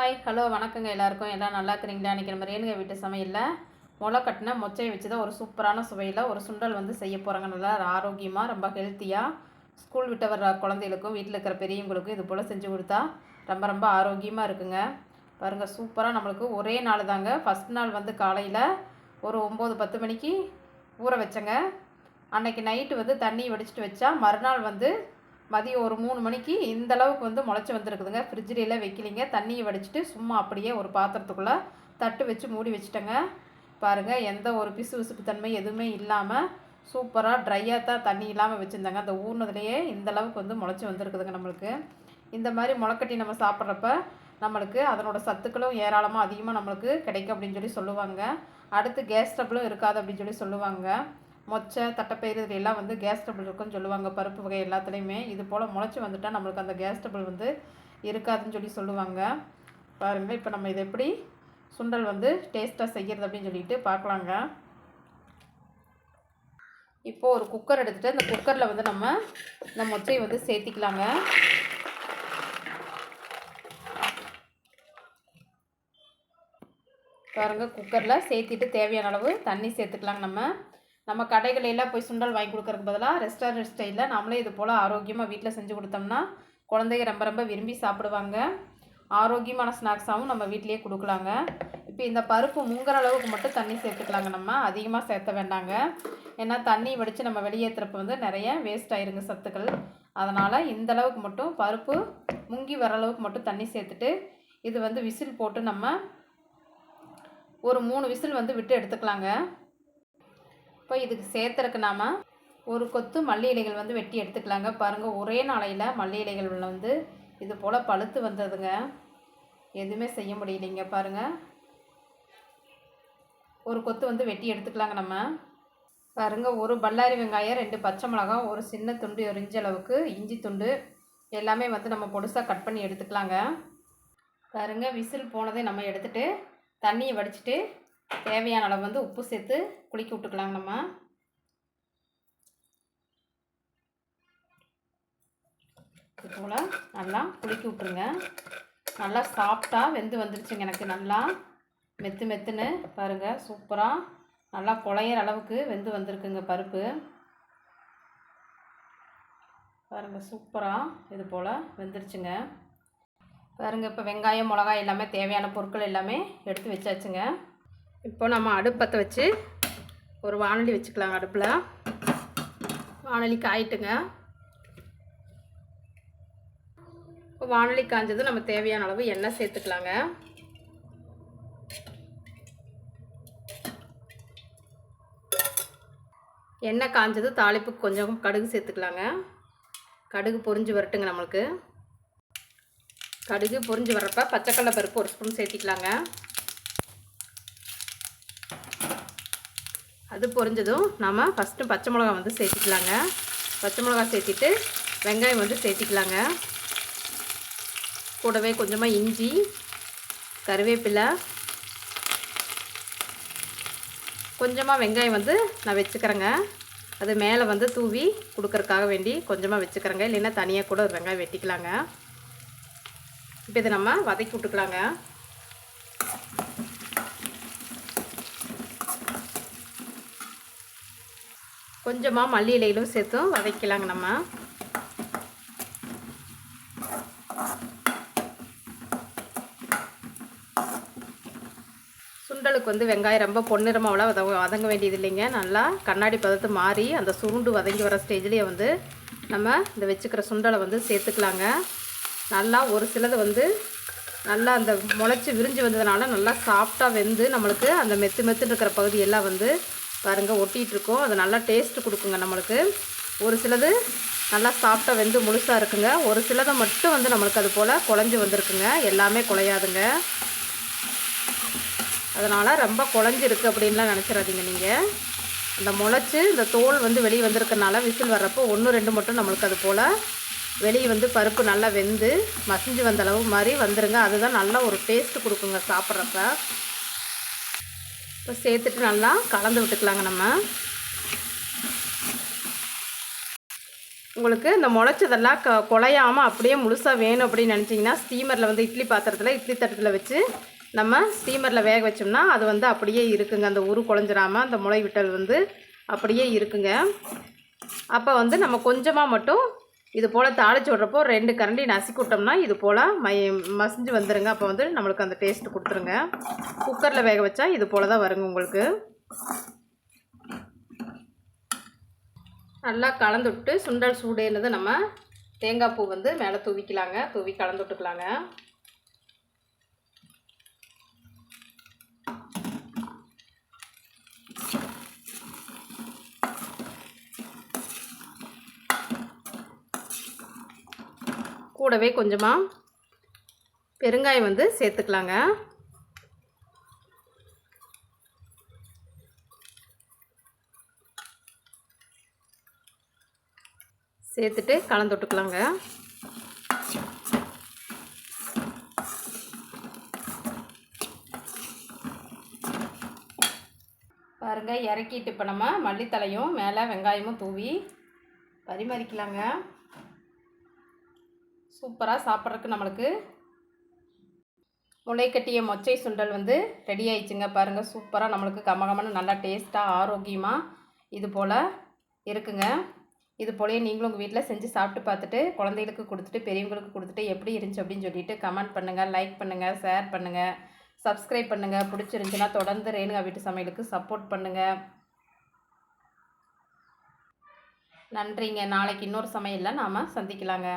Hi hello வணக்கங்க எல்லாருக்கும். எல்லாம் நல்லா இருக்கிறீங்களா? இன்றைக்கி நம்ம ரேணுகா வீட்டு சமையலில்? முளை கட்டின மொச்சையை வச்சு தான் ஒரு சூப்பரான சுவையில் ஒரு சுண்டல் வந்து செய்ய போகிறாங்க நல்லா ஆரோக்கியமாக ரொம்ப ஹெல்த்தியாக ஸ்கூல் விட்டு வர்ற குழந்தைகளுக்கும் வீட்டில் இருக்கிற பெரியவங்களுக்கும் இது போல் செஞ்சு கொடுத்தா ரொம்ப ரொம்ப ஆரோக்கியமாக இருக்குங்க. பாருங்கள் சூப்பராக நம்மளுக்கு ஒரே நாள் தாங்க. ஃபஸ்ட் நாள் வந்து காலையில் ஒரு ஒம்பது பத்து மணிக்கு ஊற வச்சேங்க. அன்னைக்கு நைட்டு வந்து தண்ணி வடிச்சிட்டு வச்சா மறுநாள் வந்து மதியம் ஒரு மூணு மணிக்கு இந்த அளவுக்கு வந்து முளைச்சி வந்திருக்குதுங்க. ஃப்ரிட்ஜிலலாம் வைக்கலிங்க. தண்ணியை வடிச்சிட்டு சும்மா அப்படியே ஒரு பாத்திரத்துக்குள்ளே தட்டு வச்சு மூடி வச்சுட்டேங்க. பாருங்கள் எந்த ஒரு பிசு விசுப்பு தன்மை எதுவுமே இல்லாமல் சூப்பராக ட்ரையாக தான் தண்ணி இல்லாமல் வச்சுருந்தாங்க. அந்த ஊர்னதுலேயே இந்த அளவுக்கு வந்து முளைச்சி வந்திருக்குதுங்க நம்மளுக்கு. இந்த மாதிரி முளைக்கட்டி நம்ம சாப்பிட்றப்ப நம்மளுக்கு அதனோட சத்துக்களும் ஏராளமாக அதிகமாக நம்மளுக்கு கிடைக்கும் அப்படின்னு சொல்லி சொல்லுவாங்க. அடுத்து கேஸ் ஸ்டப்லும் இருக்காது அப்படின்னு சொல்லி சொல்லுவாங்க. மொச்சை தட்டைப்பயிறு இதெல்லாம் வந்து கேஸ் ட்ரபிள் இருக்குன்னு சொல்லுவாங்க. பருப்பு வகை எல்லாத்துலேயுமே. இது போல் முளைச்சி வந்துட்டால் நம்மளுக்கு அந்த கேஸ் வந்து இருக்காதுன்னு சொல்லி சொல்லுவாங்க. பாருங்கள் இப்போ நம்ம இதை எப்படி சுண்டல் வந்து டேஸ்ட்டாக செய்கிறது அப்படின்னு சொல்லிட்டு பார்க்கலாங்க. இப்போது ஒரு குக்கர் எடுத்துகிட்டு அந்த குக்கரில் வந்து நம்ம இந்த மொச்சையை வந்து சேர்த்திக்கலாங்க. பாருங்கள் குக்கரில் சேர்த்திட்டு தேவையான அளவு தண்ணி சேர்த்துக்கலாங்க நம்ம. நம்ம கடைகளெல்லாம் போய் சுண்டல் வாங்கி கொடுக்கறதுக்கு பதிலாக ரெஸ்டாரண்ட் ஸ்டைலில் நம்மளே இது போல் ஆரோக்கியமாக வீட்டில் செஞ்சு கொடுத்தோம்னா குழந்தைங்க ரொம்ப ரொம்ப விரும்பி சாப்பிடுவாங்க. ஆரோக்கியமான ஸ்நாக்ஸாகவும் நம்ம வீட்டிலேயே கொடுக்கலாங்க. இப்போ இந்த பருப்பு மூங்குற அளவுக்கு மட்டும் தண்ணி சேர்த்துக்கலாங்க நம்ம. அதிகமாக சேர்த்த வேண்டாங்க. ஏன்னா தண்ணி வடித்து நம்ம வெளியேற்றுறப்ப வந்து நிறைய வேஸ்ட் ஆயிருங்க சத்துக்கள். அதனால் இந்த அளவுக்கு மட்டும் பருப்பு முங்கி வர அளவுக்கு மட்டும் தண்ணி சேர்த்துட்டு இது வந்து விசில் போட்டு நம்ம ஒரு மூணு விசில் வந்து விட்டு எடுத்துக்கலாங்க. இப்போ இதுக்கு சேர்த்துறக்கு நாம் ஒரு கொத்து மல்லி இலைகள் வந்து வெட்டி எடுத்துக்கலாங்க. பாருங்கள் ஒரே நாளையில் மல்லி இலைகள் வந்து இது போல் பழுத்து வந்ததுங்க. எதுவுமே செய்ய முடியலைங்க பாருங்கள் ஒரு கொத்து வந்து வெட்டி எடுத்துக்கலாங்க நம்ம. பாருங்கள் ஒரு பல்லாரி வெங்காயம் ரெண்டு பச்சை மிளகாய் ஒரு சின்ன துண்டு எரிஞ்ச அளவுக்கு இஞ்சி துண்டு எல்லாமே வந்து நம்ம பொடுசாக கட் பண்ணி எடுத்துக்கலாங்க. பாருங்கள் விசில் போனதை நம்ம எடுத்துட்டு தண்ணியை வடிச்சிட்டு தேவையான அளவு வந்து உப்பு சேர்த்து குளிக்க விட்டுக்கலாங்க நம்ம. இது போல் நல்லா குளிக்க விட்ருங்க நல்லா சாஃப்டாக வெந்து வந்துருச்சுங்க எனக்கு. நல்லா மெத்து மெத்துன்னு பாருங்கள் சூப்பராக நல்லா குழையிற அளவுக்கு வெந்து வந்திருக்குங்க பருப்பு. பாருங்கள் சூப்பராக இது போல் வெந்துருச்சுங்க. பாருங்கள் இப்போ வெங்காயம் மிளகாய் எல்லாமே தேவையான பொருட்கள் எல்லாமே எடுத்து வச்சாச்சுங்க. இப்போ நம்ம அடுப்பத்தை வச்சு ஒரு வானொலி வச்சுக்கலாங்க அடுப்பில். வானொலி காயிட்டுங்க. இப்போ வானொலி காய்ஞ்சது நம்ம தேவையான அளவு எண்ணெய் சேர்த்துக்கலாங்க. எண்ணெய் காய்ஞ்சது தாளிப்புக்கு கொஞ்சம் கடுகு சேர்த்துக்கலாங்க. கடுகு பொரிஞ்சு வரட்டுங்க நம்மளுக்கு. கடுகு பொரிஞ்சு வர்றப்ப பச்சைக்கடலை பருப்பு ஒரு ஸ்பூன் சேர்த்திக்கலாங்க. அது பொரிஞ்சதும் நம்ம ஃபஸ்ட்டு பச்சை மிளகா வந்து சேர்த்திக்கலாங்க. பச்சை மிளகா சேர்த்திட்டு வெங்காயம் வந்து சேர்த்திக்கலாங்க. கூடவே கொஞ்சமாக இஞ்சி கருவேப்பிலை கொஞ்சமாக வெங்காயம் வந்து நான் வச்சுக்கிறேங்க. அது மேலே வந்து தூவி கொடுக்கறக்காக வேண்டி கொஞ்சமாக வச்சுக்கிறேங்க. இல்லைன்னா தனியாக கூட ஒரு வெங்காயம் வெட்டிக்கலாங்க. இப்போ இதை நம்ம வதக்கி விட்டுக்கலாங்க. கொஞ்சமாக மல்லி இலையிலும் சேர்த்தும் வதக்கலாங்க நம்ம. சுண்டலுக்கு வந்து வெங்காயம் ரொம்ப பொன்னிறமாவில் வத வதங்க வேண்டியது இல்லைங்க. நல்லா கண்ணாடி பதத்து மாறி அந்த சுருண்டு வதங்கி வர ஸ்டேஜ்லேயே வந்து நம்ம இந்த வச்சுக்கிற சுண்டலை வந்து சேர்த்துக்கலாங்க. நல்லா ஒரு சிலது வந்து நல்லா அந்த முளைச்சி விரிஞ்சு வந்ததுனால நல்லா சாஃப்டாக வெந்து நம்மளுக்கு அந்த மெத்து மெத்துன்னு இருக்கிற பகுதியெல்லாம் வந்து பாருங்கள் ஒட்டிகிட்ருக்கோம். அது நல்லா டேஸ்ட்டு கொடுக்குங்க நம்மளுக்கு. ஒரு சிலது நல்லா சாஃப்டாக வெந்து முழுசாக இருக்குங்க. ஒரு சிலதை மட்டும் வந்து நம்மளுக்கு அது போல் குழஞ்சி வந்திருக்குங்க. எல்லாமே குலையாதுங்க அதனால் ரொம்ப குழஞ்சிருக்கு அப்படின்லாம் நினச்சிடாதீங்க நீங்கள் அந்த முளைச்சி இந்த தோல் வந்து வெளியே வந்திருக்கனால விசில் வர்றப்போ ஒன்று ரெண்டு மட்டும் நம்மளுக்கு அது போல் வெளியே வந்து பருப்பு நல்லா வெந்து மசிஞ்சு வந்த அளவு மாதிரி வந்துருங்க. அதுதான் நல்லா ஒரு டேஸ்ட்டு கொடுக்குங்க சாப்பிட்றப்ப. இப்போ சேர்த்துட்டு நல்லா கலந்து விட்டுக்கலாங்க நம்ம. உங்களுக்கு இந்த முளைச்சதெல்லாம் க குலையாமல் அப்படியே முழுசாக வேணும் அப்படின்னு நினச்சிங்கன்னா ஸ்டீமரில் வந்து இட்லி பாத்திரத்தில் இட்லி தட்டத்தில் வச்சு நம்ம ஸ்டீமரில் வேக வச்சோம்னா அது வந்து அப்படியே இருக்குங்க. அந்த உரு குழஞ்சிராமல் அந்த முளை விட்டல் வந்து அப்படியே இருக்குங்க. அப்போ வந்து நம்ம கொஞ்சமாக மட்டும் இது போல் தாளிச்சு விட்றப்போ ரெண்டு கரண்டி நசுக்கி விட்டோம்னா இது போல் மை மசிஞ்சு வந்துடுங்க அப்போ வந்து நம்மளுக்கு அந்த டேஸ்ட் கொடுத்துருங்க. குக்கரில் வேக வச்சா இது போல் தான் வருங்க உங்களுக்கு. நல்லா கலந்து விட்டு சுண்டல் சூடேனது நம்ம தேங்காய் பூ வந்து மேலே தூவிக்கலாங்க. தூவி கலந்து விட்டுக்கலாங்க. கூடவே கொஞ்சமாக பெருங்காயம் வந்து சேர்த்துக்கலாங்க. சேர்த்துட்டு கலந்து விட்டுக்கலாங்க பாருங்க இறக்கிட்டு இப்போ நம்ம மல்லித்தலையும் மேலே வெங்காயமும் தூவி பரிமாறிக்கலாங்க. சூப்பராக சாப்பிட்றதுக்கு நம்மளுக்கு. முளைக்கட்டிய மொச்சை சுண்டல் வந்து ரெடி ஆயிடுச்சுங்க பாருங்கள் சூப்பராக நம்மளுக்கு கமகமான நல்லா டேஸ்ட்டாக ஆரோக்கியமாக இது போல் இருக்குங்க. இது போலயே நீங்களும் உங்கள் வீட்டில் செஞ்சு சாப்பிட்டு பார்த்துட்டு குழந்தைகளுக்கு கொடுத்துட்டு பெரியவங்களுக்கு கொடுத்துட்டு எப்படி இருந்துச்சு அப்படின்னு சொல்லிட்டு கமெண்ட் பண்ணுங்கள் லைக் பண்ணுங்கள் ஷேர் பண்ணுங்கள் சப்ஸ்கிரைப் பண்ணுங்கள் பிடிச்சிருந்துச்சுன்னா தொடர்ந்து ரேணுகா வீட்டு சமையலுக்கு சப்போர்ட் பண்ணுங்கள் நன்றிங்க. நாளைக்கு இன்னொரு சமையலில் நாம் சந்திக்கலாங்க.